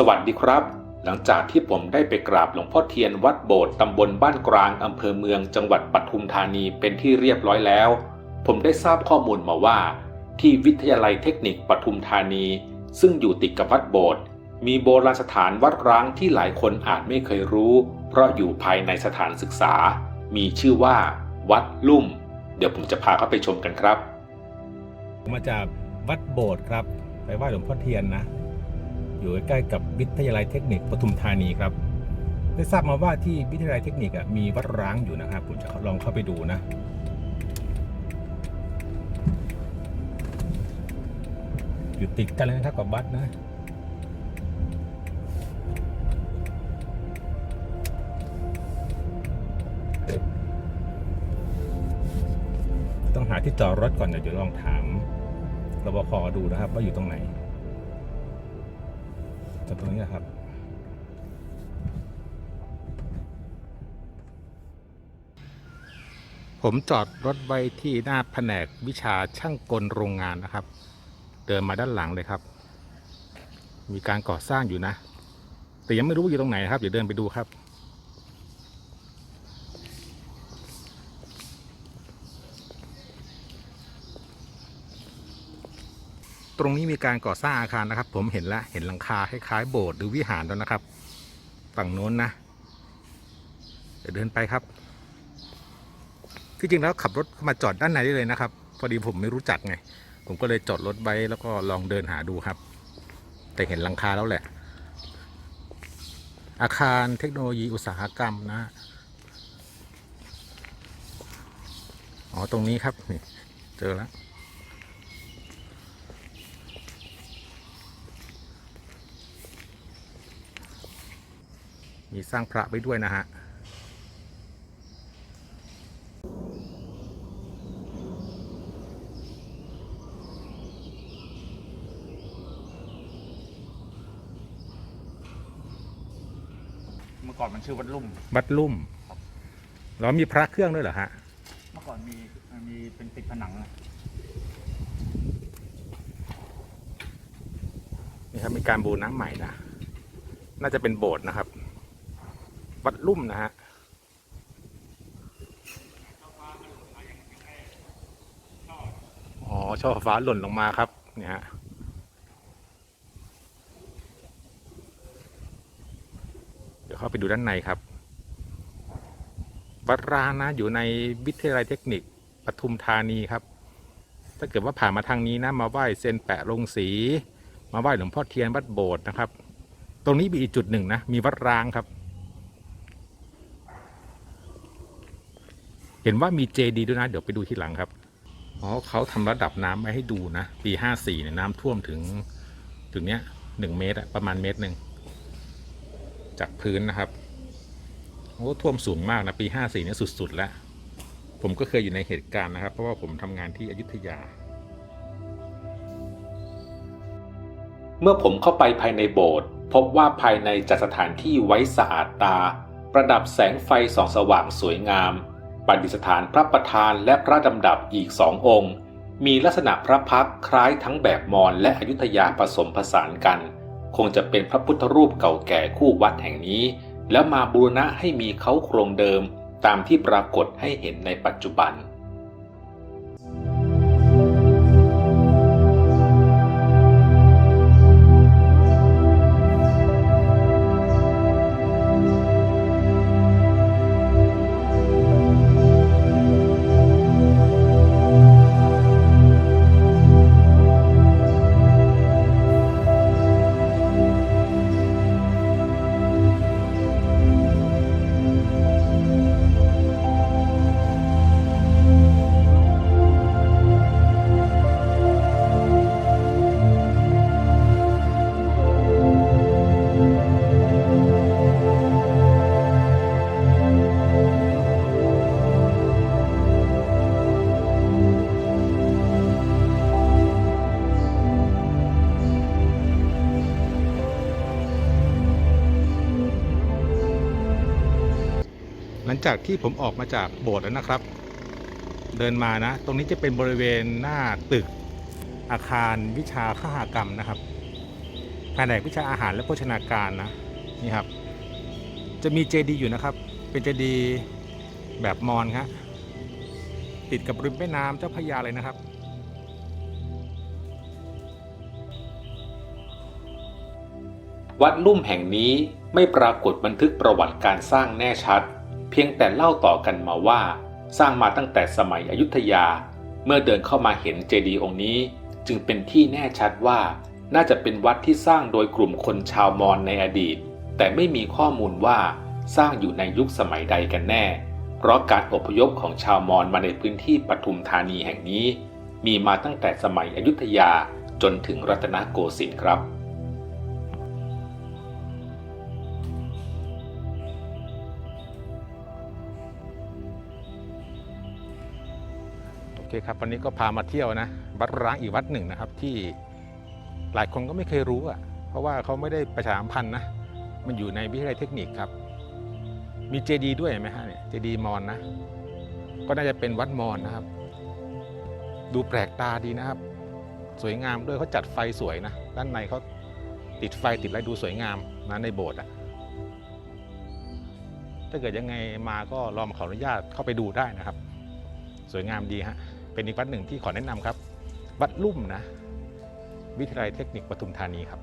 สวัสดีครับ หลังจากที่ผมได้ไปกราบหลวงพ่อเทียนวัดโบสถ์ตำบลบ้านกลางอำเภอเมืองจังหวัดปทุมธานีเป็นที่เรียบร้อยแล้ว ผมได้ทราบข้อมูลมาว่า ที่วิทยาลัยเทคนิคปทุมธานี ซึ่งอยู่ติดกับวัดโบสถ์มีโบราณสถานวัดร้างที่หลายคนอาจไม่เคยรู้ เพราะอยู่ภายในสถานศึกษา มีชื่อว่า วัดลุ่ม เดี๋ยวผมจะพาเข้าไปชมกันครับ มาจากวัดโบสถ์ครับ ไปไหว้หลวงพ่อเทียนนะ อยู่ใกล้กับวิทยาลัยเทคนิคปทุมธานีครับ ได้ทราบมาว่าที่วิทยาลัยเทคนิคอะมีวัดร้างอยู่นะครับผมจะลองเข้าไปดูนะอยู่ติดกันเลยนะครับกับวัดนะต้องหาที่จอดรถก่อนเดี๋ยวจะลองถามรปภดูนะครับว่าอยู่ตรงไหน จากตรงนี้นะครับผมจอดรถไว้ที่หน้าแผนกวิชาช่างกลโรงงานนะครับ เดินมาด้านหลังเลยครับ มีการก่อสร้างอยู่นะ แต่ยังไม่รู้ว่าอยู่ตรงไหนนะครับเดี๋ยวเดินไปดูครับ ตรงนี้มีการก่อสร้างอาคารนะครับ ผมเห็นแล้วเห็นหลังคาคล้ายๆโบสถ์หรือวิหารแล้วนะครับ ฝั่งโน้นนะเดี๋ยวเดินไปครับ ที่จริงแล้วขับรถเข้ามาจอดด้านในได้เลยนะครับ พอดีผมไม่รู้จักไง ผมก็เลยจอดรถไว้แล้วก็ลองเดินหาดูครับ แต่เห็นหลังคาแล้วแหละ อาคารเทคโนโลยีอุตสาหกรรมนะอ๋อตรงนี้ครับนี่เจอแล้ว มีสร้างพระไว้ด้วยนะฮะเมื่อก่อนมันชื่อวัดลุ่ม วัดลุ่มแล้วมีพระเครื่องด้วยเหรอฮะ เมื่อก่อนมีมันมีเป็นติดผนังนะนี่ครับมีการบูรณะใหม่นะ น่าจะเป็นโบสถ์นะครับ วัดลุ่มนะฮะอ๋อช่อฟ้าหล่นลงมาครับ เนี่ยฮะเดี๋ยวเข้าไปดูด้านในครับ วัดร้างนะอยู่ในวิทยาลัยเทคนิคปทุมธานีครับ ถ้าเกิดว่าผ่านมาทางนี้นะ มาไหว้เซนแปะลงสี มาไหว้หลวงพ่อเทียนวัดโบสถ์นะครับ ตรงนี้มีอีกจุดหนึ่งนะ มีวัดร้างครับ เห็นว่ามีเจดีด้วยนะ เดี๋ยวไปดูทีหลังครับอ๋อเขาทำระดับน้ำไว้ให้ดูนะ ปีห้าสี่เนี่ยน้ำท่วมถึงถึงเนี้ยหนึ่งเมตรอะประมาณเมตรหนึ่งจากพื้นนะครับโอ้ท่วมสูงมากนะ ปีห้าสี่เนี่ยสุด ๆ แล้ว ผมก็เคยอยู่ในเหตุการณ์นะครับ เพราะว่าผมทำงานที่อยุธยา เมื่อผมเข้าไปภายในโบสถ์พบว่าภายในจัดสถานที่ไว้สะอาดตา ประดับแสงไฟส่องสว่างสวยงาม ประดิษฐานพระประธานและพระดำดับอีกสององค์ มีลักษณะพระพักคล้ายทั้งแบบมอญและอยุธยาผสมผสานกัน คงจะเป็นพระพุทธรูปเก่าแก่คู่วัดแห่งนี้ แล้วมาบูรณะให้มีเขาโครงเดิม ตามที่ปรากฏให้เห็นในปัจจุบัน งจากที่ผมออกมาจากโบสถ์แล้วนะครับ เดินมานะ ตรงนี้จะเป็นบริเวณหน้าตึกอาคารวิชาข้ากรรมนะครับแผนกวิชาอาหารและโภชนาการนะนี่ครับ จะมีเจดีย์อยู่นะครับ เป็นเจดีย์แบบมอญครับติดกับริมแม่น้ำเจ้าพระยาเลยนะครับวัดลุ่มแห่งนี้ไม่ปรากฏบันทึกประวัติการสร้างแน่ชัด พียงแต่เล่าต่อกันมาว่า สร้างมาตั้งแต่สมัยอยุธยา เมื่อเดินเข้ามาเห็นเจดีย์องค์นี้ จึงเป็นที่แน่ชัดว่าน่าจะเป็นวัดที่สร้างโดยกลุ่มคนชาวมอญในอดีต แต่ไม่มีข้อมูลว่าสร้างอยู่ในยุคสมัยใดกันแน่ เพราะการอพยพของชาวมอญมาในพื้นที่ปทุมธานีแห่งนี้ มีมาตั้งแต่สมัยอยุธยาจนถึงรัตนโกสินทร์ครับ อเคครับวันนี้ก็พามาเที่ยวนะวัดร้างอีกวัดหนึ่งนะครับ ที่หลายคนก็ไม่เคยรู้อะ เพราะว่าเขาไม่ได้ประชาสัมพันธ์นะมันอยู่ในวิทยาลัยเทคนิคครับ มีเจดีด้วยไหมฮะเนี่ยเจดีมอญนะ ก็น่าจะเป็นวัดมอญนะครับ ดูแปลกตาดีนะครับ สวยงามด้วยเขาจัดไฟสวยนะ ด้านในเขาติดไฟติดอะไรดูสวยงามนะในโบสถ์อะถ้าเกิดยังไงมาก็ลองขออนุญาตเข้าไปดูได้นะครับ สวยงามดีฮะ เป็นอีกวัดหนึ่งที่ขอแนะนำครับ วัดลุ่มนะ วิทยาลัยเทคนิคปทุมธานีครับ